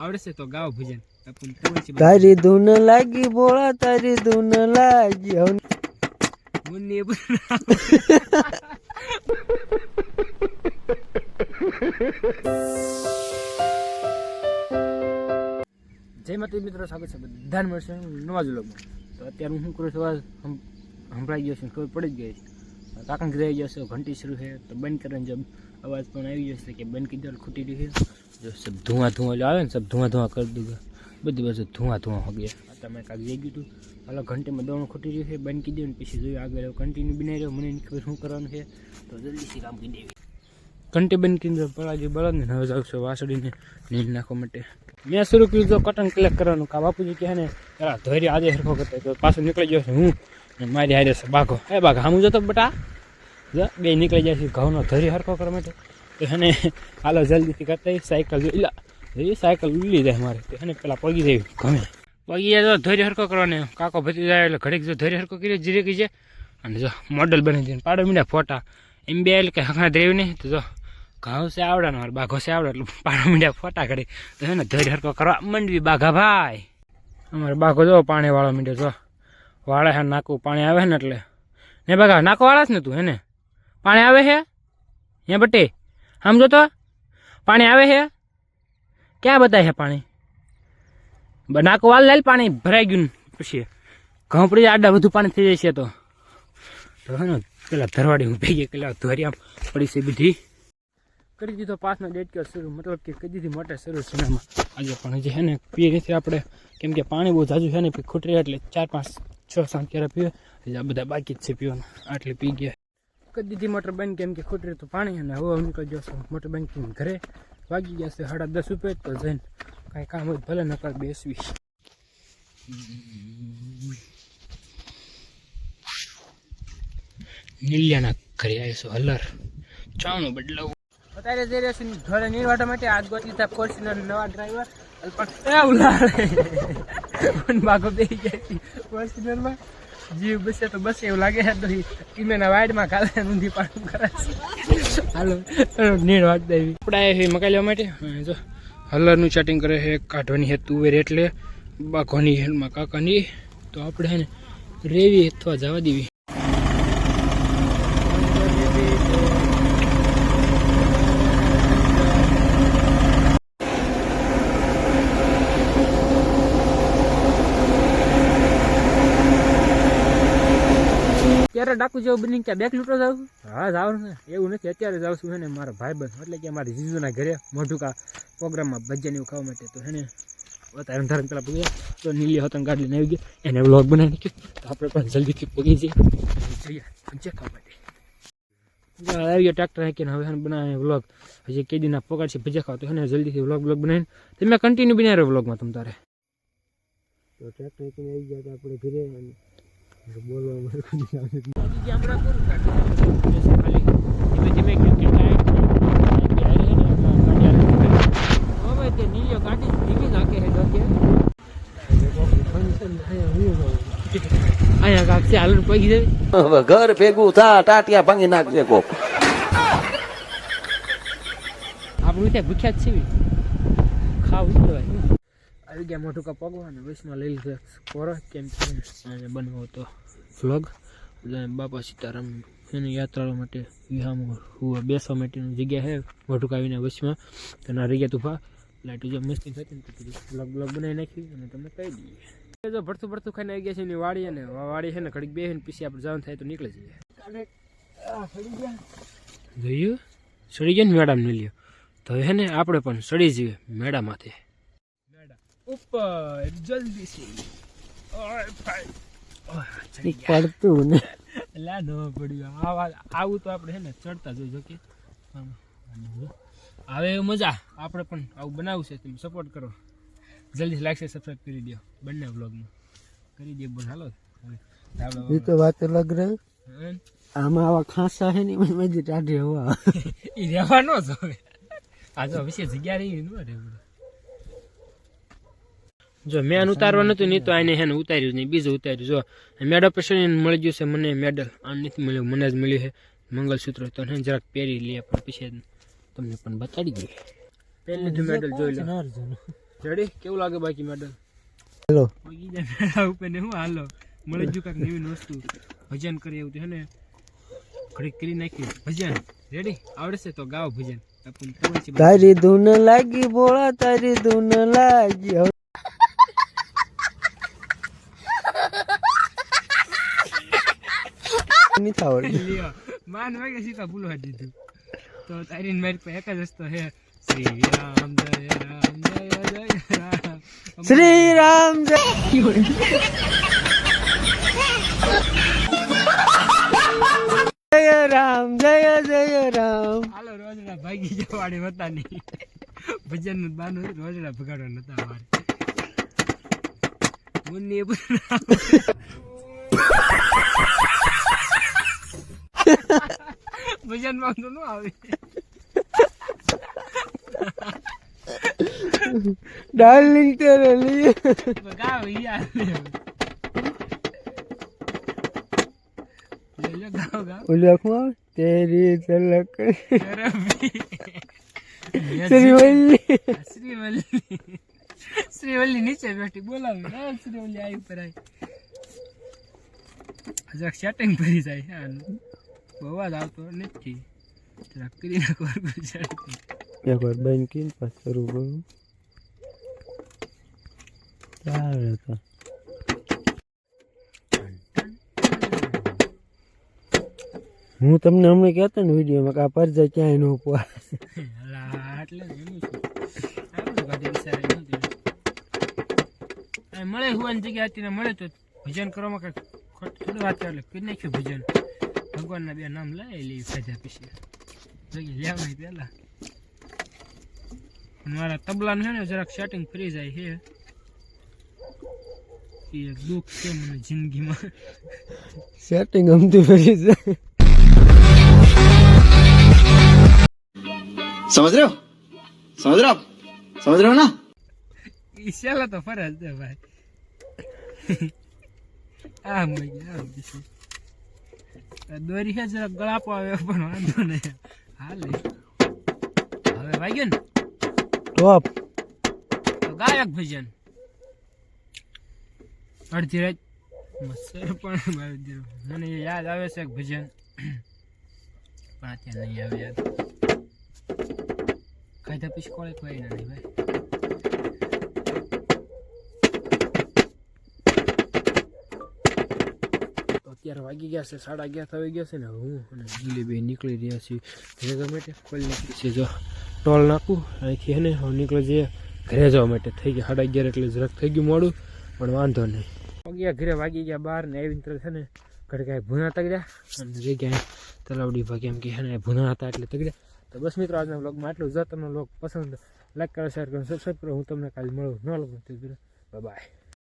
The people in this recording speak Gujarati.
આવડે છે તો ગાવ ભજન બધું. તારી ધૂન લાગી બોળા તારી ધૂન લાગી મુન્ની બધું. જય માતા મિત્રો સ્વાગત છે બધાને મળશે નવા જ વ્લોગમાં તો અત્યારે હું શું કરું છું અવાજ સંભળાઈ ગયો છે ખબર પડી જ ગઈ છે કાકાને રહી ગયો છે ઘંટી શરૂ છે તો બંધ કરીને જબ અવાજ પણ આવી ગયો છે કે બંધ કરી ખૂટી રહ્યું છે જો સબ ધુઆ ધુઆ આવે ને, સબ ધુઆ ધુઆ કરી દીધું. બધી બાજુ ધુઆ ધુઆ હો ગયા તમે કાંક જઈ ગયું હતું હાલો, ઘંટીમાં દોણું ખૂટી રહ્યું છે બંધ કરી દેવું પછી જોયું આગળ કન્ટિન્યુ બનાવી રહ્યો. મને ખબર શું કરવાનું છે. તો જલ્દીથી કામ કરી દેવી. ઘંટી બંધ કીધું પરાજી બળદ ને હવે જાવ છો વાસળીને નીંદ નાખવા માટે. મેં શરૂ કર્યું તો કટન કલેક્ટ કરવાનું, કા બાપુજી કહે ને, પેલા ધોરી આજે હરખો કરતા તો પાછો નીકળી છે હું. ને મારી હારે છે બાઘો. એ બાઘ, હામું જતો બટા? બે નીકળી જાય છે ઘઉંનો ધરી હરખો કરવા માટે. એને હાલો જલ્દીથી કરતા સાયકલ સાયકલ લા એ સાયકલ ઉલી જાય મારે. એને પેલા પગી જાય ગમે. પગી તો ધરી હરખો કરવાનો. કાકો ભતી જાય એટલે ઘડીક જો ધોરી હરકો કરી જીરે કહી જાય અને જો મોડલ બની જાય પાડો મીડા ફોટા. એમ બે એટલે કે હખણા દેવ નહીં. તો જો ઘઉં આવડે ને મારે, બાઘો છે આવડે એટલે પાડો મીડા ફોટા કરી તો એને ને હરકો કરવા મંડવી બાઘા ભાઈ. અમારે બાઘો જો પાણી વાળો મીડે જો. વાળે હા નાકું પાણી આવે ને એટલે. ને બાઘા, નાકો વાળા છે ને તું હે ને? પાણી આવે હે? હે બટે. આમ જો તો? પાણી આવે છે ક્યાં બતાય છે પાણી? નાકો વાલ લાલ પાણી, ભરાઈ ગયું પછી. ઘઉં પડી આડા બધું પાણી થઈ જાય છે તો. પેલા ધરવાડી હું ભેગી પેલા ધોરી આમ પડી છે બધી. કરી દીધો પાસનો ડેટ કે શરૂ, મતલબ કે કરી દીધી મોટા શરૂ સિનેમા. આજે પણ જે છે ને પીએ નથી આપણે. કેમ કે પાણી બહુ જાજુ છે ને ખૂટી એટલે ચાર પાંચ છ સાત ક્યારે પીવે આ બધા બાકી જ છે પીવાના, આટલે પી ગયા. કરી દીધી મોટર બંધ કેમ કે ખૂટી રહ્યું તો પાણી અને હવે નીકળી ગયો મોટર બંધ કરીને ઘરે વાગી ગયા સાડા દસ રૂપિયા તો જઈને કાંઈ કામ હોય ભલે નકર બેસવી નીલિયાના ઘરે આવીશું હલર. ચાણું બદલાવું. અત્યારે જઈ રહ્યા છું ઘરે નીરવાટા માટે. આજ ગોતલી હતા ફોર્ચ્યુનર નવા ડ્રાઈવર પણ એ ઉલાળે. બાગો બેસી જાય ફોર્ચ્યુનરમાં જીવ બસે તો બસ એવું લાગે છે, તો ઈમેના વાઇડમાં કાલે ઊંધી પાડું કરે હાલો નીણ વાત દેવી. આપણે આવ્યા મકાઈ લેવા માટે? જો. હલરનું ચેટિંગ કરે છે કાઢવાની છે તુવેર એટલે, બાઘોની હેલમાં કાકાની. તો આપણે રેવી અથવા જવા દેવી. ત્યારે ડાકુ જેવું બની ક્યાં બેક લૂંટો જાવ હા જાવ ને એવું નથી, અત્યારે જાવ છું ને, મારા ભાઈબંધ. એટલે કે મારી જીજુના ઘરે મોઢુકા પ્રોગ્રામમાં ભજન એવું ખાવા માટે. તો હે ને અત્યારે અંધારણ પેલા પૂગી તો નીલી હોતન ગાડી આવી ગઈ એને વ્લોગ બનાવી નાખ્યો. તો આપણે પણ જલ્દીથી પૂગી જઈએ. જઈએ. ખાવા માટે. આવી ગયો ટ્રેક્ટર હાંકીને હવે બનાવે વ્લોગ હજી કેદીના પગાર છે, ભજીયા ખાવા. તો એને જલ્દીથી વ્લોગ વ્લોગ બનાવીને. તમે કન્ટિન્યુ બનાવ્યો વ્લોગમાં તમ તારે. તો ટ્રેક્ટર કરીને આવી ગયા આપણે ઘરે ખાલી ધીમે ધીમે ગાડી ધીમી નાખે છે જો કે અહીંયા કાક છે હાલર પગી જાય હવે ઘર ભેગું થા ટાટિયા ભાંગી નાખશે કોક. આપણું ત્યાં ભૂખ્યા જ છીએ. ખાવું કહેવાય. આવી ગયા મોટું કા પગવા ને વચમાં લઈ લીધો. કોરો કેમ બનવો તો વ્લોગ બાપા સીતારામ એની યાત્રાઓ માટે વિહામ બેસવા માટેની જગ્યા છે વઢુકાવીને વચમાં. તેના રહ્યા તુફા લાઈટ જો મસ્તી થતી ને કીધું વ્લોગ બનાવી નાખી અને તમને કહી દઈએ. જો ભરતું ભરતું ખાઈને આવી ગયા છે એની વાડી અને વાડી છે ને ઘડીક બે ને પછી આપણે જવાનું થાય તો નીકળી જઈએ. જોયું સડી ગયા. ને મેડમ ને લ્યો. તો હે ને આપણે પણ સડી જઈએ મેડા માથે ઉપર જલ્દી થી ઓય ભાઈ. પડતું ને. લા ન પડ્યું. આવા આવું તો આપણે હે ને ચડતા જોઈ કે. એવું મજા. આપણે પણ આવું બનાવવું છે તમે સપોર્ટ કરો. જલ્દી લાગશે સબસ્ક્રાઈબ કરી દો. બંને વ્લોગમાં કરી દે બોલ હાલો. એ તો વાત અલગ રહે. હે? આમાં આવા ખાસા છે ને એમાં મજી ટાઢી હવા એ રહેવા જ હવે. આ તો વિશે જગ્યા રહી નો રહેવું. જો મેન ઉતારવા નતું નહીં તો આને હેને ઉતાર્યું નહીં બીજું ઉતાર્યું. જો મેડલ પેશન મળી ગયું છે મને મેડલ. આ નથી મળ્યું મને જ મળ્યું છે. મંગલસૂત્ર તો હે જરાક પહેરી લઈએ પણ પછી તમને પણ બતાડી દઈએ. પહેલી જ મેડલ જોઈ લો. અર્જુન કેવું લાગે બાકી મેડલ? હેલો. મેળા ઉપર ને હું હાલો? મળી ગયું કાંઈક નવી વસ્તુ. ભજન કરી એવું તો હે ને. ઘડીક કરી નાખ્યું ભજન રેડી? આવડે છે તો ગાવ ભજન. છે. તારી ધૂન લાગી બોળા તારી ધૂન લાગી હવે નથી આવડતું માન વાગે સીધા ભૂલો દીધું. તો તારી મારી પાસે એક જ રસ્તો હે શ્રી રામ જય રામ જય જય રામ. શ્રી રામ જય જય રામ જય જય રામ. હાલો રોજડા ભાગી જવાડે હતા નહીં ભજન બાનું રોજડા ભગાડવા નતા મારે મુન્ની ભજનમાં તો ન આવે ડાર્લિંગ તેરે યાર લે ગાવ ગાવ ઓલી આંખમાં આવે? તેરી રબી શ્રીવલ્લી શ્રીવલ્લી શ્રીવલ્લી નીચે બેઠી બોલાવી શ્રીવલ્લી આવી ઉપર આવી સેટિંગ ભરી જાય બહુ અવાજ આવતો નથી. જરાક કોર ગુજરાતી. એક વાર બેન કીન પાસ શરૂ કરું. ચાલે તો. હું તમને હમણાં કહેતો ને વિડીયોમાં કે આ પરજા ક્યાંય ન ઉપવા મળે હુવાની જગ્યા અત્યારે મળે તો ભજન કરવામાં કઈ ખોટ થોડું વાત એટલે કરી નાખ્યું ભજન. ભગવાનના બે નામ લઈ લઈ ખાધા પીસી. જગ્યા લેવાય પહેલા મારા તબલાને છે ને જરાક સેટિંગ ફ્રી જાય છે. એક દુઃખ છે મને જિંદગીમાં. સેટિંગ અમથી ફ્રી જાય સમજ રહ્યો? સમજ રહ્યો? સમજ રહ્યો ના? તો ફરજ દે ભાઈ. આ મજા આ દોરી છે જરા ગળાપો આવે પણ વાંધો નહીં. હાલે. હવે વાગ્યો ને? ટોપ તો ગાયક ભજન. અડધી રાત. મસ્ત પણ મારી મને યાદ આવે છે એક ભજન. પણ અત્યારે નહીં આવે યાદ. ખાધા પછી કોળે કોઈ ના નહીં ભાઈ. અત્યારે વાગી ગયા છે, સાડા અગિયાર થઈ ગયા છે ને હું અને બે નીકળી રહ્યા છીએ ઘરે જવા માટે. ખોલી નાખી છે જો ટોલ નાખું. અહીંથી એને હવે નીકળી જઈએ ઘરે જવા માટે. થઈ ગયા સાડા અગિયાર એટલે જરાક થઈ ગયું મોડું, પણ વાંધો નહીં. વાગ્યા ઘરે વાગી ગયા બાર ને એવી છે ને ઘડકાએ ભૂના તગડ્યા અને જગ્યાએ તલાવડી ભાગે. એમ કે એને ભૂના હતા એટલે તગડ્યા. તો બસ મિત્રો, આજના બ્લોગમાં આટલું જ. તમને બ્લોગ પસંદ લાઈક કરો શેર કરો સબસ્ક્રાઈબ કરો. હું તમને કાલે મળું. ન લઉં બાય